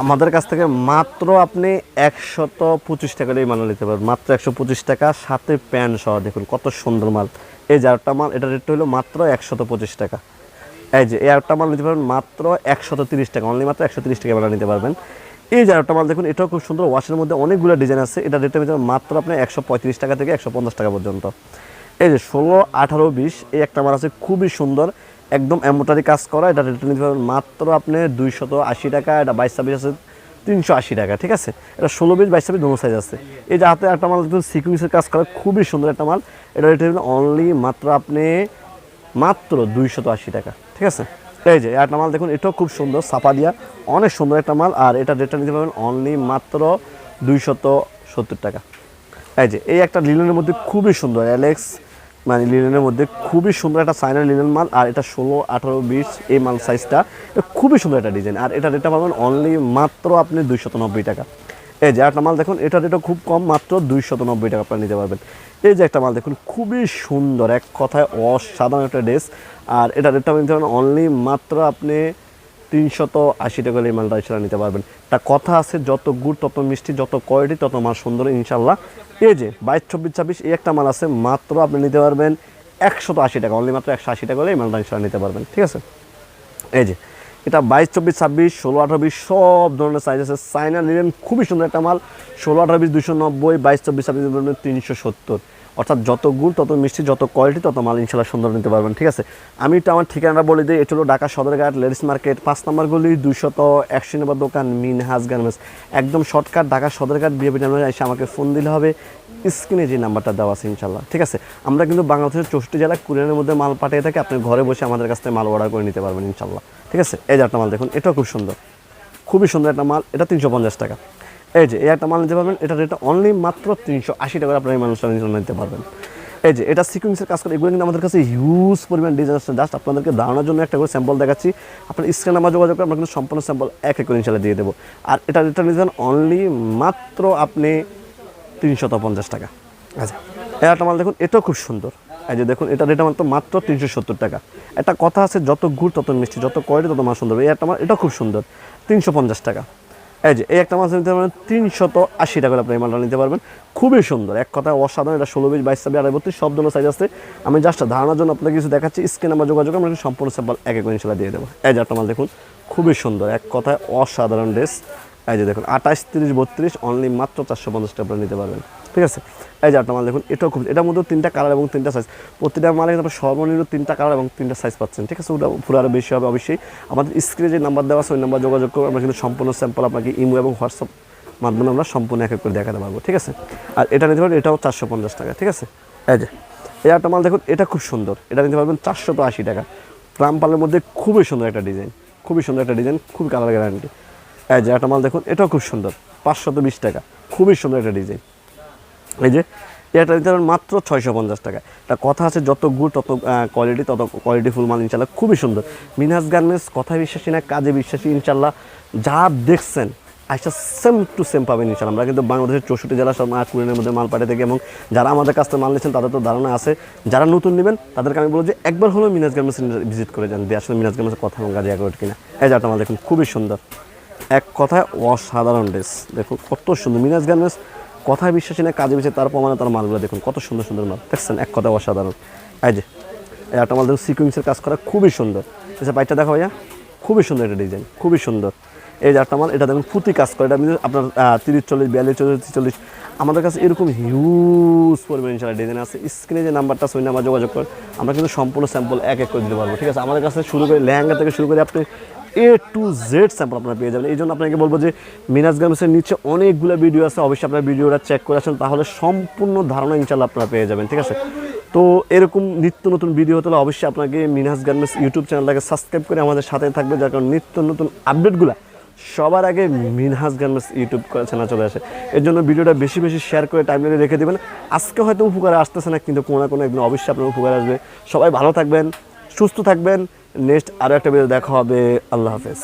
আমাদের কাছ থেকে মাত্র আপনি একশত পঁচিশ টাকা দিয়ে মাল নিতে পারবেন। মাত্র একশো পঁচিশ টাকা, সাথে প্যান্ট সহ দেখুন কত সুন্দর মাল। এই আরেকটা মাল এটা রেট হলো মাত্র একশত পঁচিশ টাকা। এই যে, এই আরেকটা মাল নিতে পারবেন মাত্র একশত তিরিশ টাকা অনলি মাত্র একশো তিরিশ টাকা মাল নিতে পারবেন। এই আরেকটা মাল দেখুন, এটাও খুব সুন্দর ওয়াশের মধ্যে অনেকগুলো ডিজাইন আছে। এটা রেটে নিতে মাত্র আপনি একশো পঁয়ত্রিশ টাকা থেকে একশো পঞ্চাশ টাকা পর্যন্ত। এই যে, ষোলো, আঠারো, বিশ, এই একটা মাল আছে, খুবই সুন্দর। একদম এমোটারি কাজ করা, এটা রেটে নিতে পারবেন মাত্র আপনি দুইশত আশি টাকা, এটা বাইশ ছাব্বিশ আছে তিনশো আশি টাকা, ঠিক আছে? এটা ষোলো বিশ বাইশ ছাব্বিশ দোনো সাইজ আছে। এই যে হাতে একটা মাল দেখুন সিকুয়েন্সের কাজ করা, খুবই সুন্দর একটা মাল। এটা রেটে অনলি মাত্র আপনি মাত্র দুইশত আশি টাকা, ঠিক আছে? এই যে, একটা মাল দেখুন, এটাও খুব সুন্দর সাপা দিয়া। অনেক সুন্দর একটা মাল, আর এটা রেটটা নিতে পারবেন অনলি মাত্র দুইশত সত্তর টাকা। এই যে, এই একটা লিলনের মধ্যে খুবই সুন্দর অ্যালেক্স মানে লিলেনের মধ্যে খুবই সুন্দর একটা সাইনার লিলেন মাল, আর এটা ষোলো, আঠারো, বিশ এই মাল সাইজটা খুবই সুন্দর একটা ডিজাইন আর এটা রেটটা পাবেন অনলি মাত্র আপনি দুইশত নব্বই টাকা। এই যে একটা মাল দেখুন, এটা রেটও খুব কম, মাত্র দুইশত নব্বই টাকা আপনারা নিতে পারবেন। এই যে একটা মাল দেখুন, খুবই সুন্দর, এক কথায় অসাধারণ একটা ড্রেস আর এটা রেটটা নিতে পারবেন অনলি মাত্র আপনি তিনশত আশি টাকা এই মালটা ইনশাল্লাহ নিতে পারবেন। তা কথা আছে, যত গুড়, তত মিষ্টি, যত কোয়ালিটি, তত মাল সুন্দর ইনশাল্লাহ। এই যে, বাইশ চব্বিশ ছাব্বিশ, এই একটা মাল আছে, মাত্র আপনি নিতে পারবেন একশত আশি টাকা। অনলি মাত্র একশো আশি টাকা হলে এই মালটা ইনশাল্লাহ নিতে পারবেন, ঠিক আছে? এই যে, এটা বাইশ চব্বিশ ছাব্বিশ, ষোলো, আঠারো, বিশ, সব ধরনের সাইজ আছে। চাইনা নিলেন, খুবই সুন্দর একটা মাল, ষোলো, আঠারো, বিশ দুশো নব্বই, বাইশ চব্বিশ ছাব্বিশ, তিনশো সত্তর। অর্থাৎ যত গুড়, তত মিষ্টি, যত কোয়ালিটি তত মাল ইনশাল্লাহ সুন্দর নিতে পারবেন, ঠিক আছে? আমি তো আমার ঠিকানাটা বলে দিই, এটা হলো ঢাকা সদরঘাট লেডিস মার্কেট, পাঁচ নম্বর গলি, দুইশত একশো নম্বর দোকান, মিনহাজ গার্মেন্টস। একদম shortcut, Dhaka Sadarghat BAP terminal এসে আমাকে ফোন দিলে হবে। স্ক্রিনে যে নাম্বারটা দেওয়া আছে ইনশাল্লাহ ঠিক আছে? আমরা কিন্তু বাংলাদেশের চৌষট্টি জেলা কুরিয়ানের মধ্যে মাল পাঠিয়ে থাকি, আপনি ঘরে বসে আমাদের কাছ থেকে মাল অর্ডার করে নিতে পারবেন ইনশাল্লাহ ঠিক আছে? এই যে একটা মাল দেখুন, এটাও খুব সুন্দর। খুবই সুন্দর একটা মাল, এটা তিনশো পঞ্চাশ টাকা। এই যে এই একটা মাল নিতে পারবেন এটা রেটটা অনলি মাত্র তিনশো আশি টাকা আপনার এই মানুষটা নিতে পারবেন। এই যে এটা সিকুয়েন্সের কাজ করে এগুলো কিন্তু আমাদের কাছে হিউজ পরিমাণ ডিজাইন আছে জাস্ট আপনাদেরকে ধারণার জন্য একটা করে স্যাম্পল দেখাচ্ছি। আপনার স্ক্রিনে আমার যোগাযোগ করে আমরা কিন্তু সম্পূর্ণ স্যাম্পল এক এক করে ইনশাল্লাহ দিয়ে দেবো। আর এটা রেটটা নিতে অনলি মাত্র আপনি তিনশত পঞ্চাশ টাকা। আচ্ছা। একটা মাল দেখুন এটাও খুব সুন্দর। এই যে দেখুন এটা রেটটা মাত্র মাত্র তিনশো সত্তর টাকা। একটা কথা আছে যত গুড় তত মিষ্টি যত কোয়ালিটি তত মাল সুন্দর। এই একটা মাল এটাও খুব সুন্দর। তিনশো পঞ্চাশ টাকা। এই যে, এই একটা মাছ নিতে পারবেন, তিনশত আশি টাকা আপনি এই মালটা নিতে পারবেন। খুবই সুন্দর, এক কথায় অসাধারণ, এটা ষোলো বিশ বাইশ ছাব্বিশ, আড়াই বত্রিশ, সব ধরনের সাইজ আছে। আমি জাস্ট ধারণার জন্য আপনাকে কিছু দেখাচ্ছি স্ক্রিন আমার যোগাযোগ আমরা সম্পূর্ণ স্যাম্পল এক এক ইনশাল্লাহ দিয়ে দেবো। এই যে একটা মাল দেখুন, খুবই সুন্দর, এক কথায় অসাধারণ ড্রেস এই যে দেখুন, আঠাশ, তিরিশ, বত্রিশ অনলি মাত্র চারশো পঞ্চাশ টাকা নিতে পারবেন। ঠিক আছে? এই যে একটা মাল দেখুন, এটাও খুব এটার মধ্যে তিনটা কালার এবং তিনটা সাইজ প্রতিটা মালে আপনার সর্বনিম্ন তিনটা কালার এবং তিনটা সাইজ পাচ্ছেন, ঠিক আছে? ওটা পুরো আরও বেশি হবে অবশ্যই। আমাদের স্ক্রিনে যে নাম্বার দেওয়া আছে, ওই নাম্বার যোগাযোগ করে আমরা কিন্তু সম্পূর্ণ স্যাম্পল আপনাকে ইমো এবং হোয়াটসঅ্যাপ মাধ্যমে আমরা সম্পূর্ণ এক এক করে দেখাতে পারব, ঠিক আছে? আর এটা নিতে পারবেন, এটাও চারশো পঞ্চাশ টাকা, ঠিক আছে? এই যে, এই একটা মাল দেখুন, এটা খুব সুন্দর। এটা নিতে পারবেন চারশো আশি টাকা। ট্রাম্পালের মধ্যে খুবই সুন্দর একটা ডিজাইন খুবই সুন্দর একটা ডিজাইন খুবই কালার গ্যারান্টি এই যে একটা মাল দেখুন, এটাও খুব সুন্দর, পাঁচশত বিশ টাকা, খুবই সুন্দর একটা ডিজাইন। এই যে, এটা পারবেন মাত্র ছয়শো পঞ্চাশ টাকা একটা কথা আছে, যত গুড়, তত কোয়ালিটি তত কোয়ালিটি ফুল মাল ইনশাল্লাহ খুবই সুন্দর। মিনহাজ গার্মেন্টস, কথায় বিশ্বাসী না, কাজে বিশ্বাসী ইনশাল্লাহ যা দেখছেন আচ্ছা সেম টু সেম পাবেন ইনশাল্লাহ আমরা কিন্তু বাংলাদেশের চৌষট্টি জেলা সব কুড়িনের মধ্যে মাল পাঠিয়ে থাকি এবং যারা আমাদের কাছ থেকে মাল নিয়েছেন তাদের তো ধারণা আছে, যারা নতুন নেবেন, তাদেরকে আমি বলব যে একবার হলেও মিনাজ গার্মেন্টস ভিজিট করে যান। দিয়ে আসলে মিনাজ গার্মেন্টসের কথা এবং কাজে একবার কিনা। এই মাল দেখুন, খুবই সুন্দর। এক কথায় অসাধারণ ড্রেস। দেখুন, কত সুন্দর। মিনাজ গার্মেন্টস কথায় বিশ্বাসী না, কাজে বিশ্বাসী তার প্রমাণে তার মালগুলো দেখুন, কত সুন্দর সুন্দর মাল। দেখছেন, এক কথায় অসাধারণ। এই যে একটা মাল দেখুন সিকুয়েন্সের কাজ করা খুবই সুন্দর। আচ্ছা বাইকটা দেখো ভাইয়া। খুবই সুন্দর একটা ডিজাইন খুবই সুন্দর। এই যে একটা মাল, এটা দেখুন, পুঁতি কাজ করে, এটা আপনার তিরিশ, চল্লিশ, বিয়াল্লিশ, চল্লিশ চল্লিশ। আমাদের কাছে এরকম হিউজ পরিমাণ ইনশাল্লাহ ডিজাইন আছে। স্ক্রিনে যে নাম্বারটা আছে, ওই নাম্বার যোগাযোগ করেন। আমরা কিন্তু সম্পূর্ণ স্যাম্পল এক এক করে দিতে পারব, ঠিক আছে? আমাদের কাছে শুরু করে লেহেঙ্গা থেকে শুরু করে আপনি এ টু জেড স্যাম্পল আপনারা পেয়ে যাবেন। এই জন্য আপনাকে বলব যে মিনাজ গার্মেন্টসের নিচে অনেকগুলো ভিডিও আছে। অবশ্যই আপনার ভিডিওটা চেক করে আসেন, তাহলে সম্পূর্ণ ধারণা ইনশাল্লাহ আপনারা পেয়ে যাবেন, ঠিক আছে? তো এরকম নিত্য নতুন ভিডিও হতে অবশ্যই আপনাকে মিনহাজ গার্মেন্টস ইউটিউব চ্যানেলটাকে সাবস্ক্রাইব করে আমাদের সাথে থাকবে, যার কারণে নিত্য নতুন আপডেটগুলো সবার আগে মিনহাজ গার্মেন্টস ইউটিউব চ্যানেল চলে আসে। এর জন্য ভিডিওটা বেশি বেশি শেয়ার করে টাইমলাইনে রেখে দেবেন। আজকে হয়তো উপকারে আসতেছে না, কিন্তু কোনো না কোনো একদিন অবশ্যই আপনার উপকারে আসবে। সবাই ভালো থাকবেন। সুস্থ থাকবেন। নেক্সট আরও একটা ভিডিও দেখা হবে। আল্লাহ হাফেজ।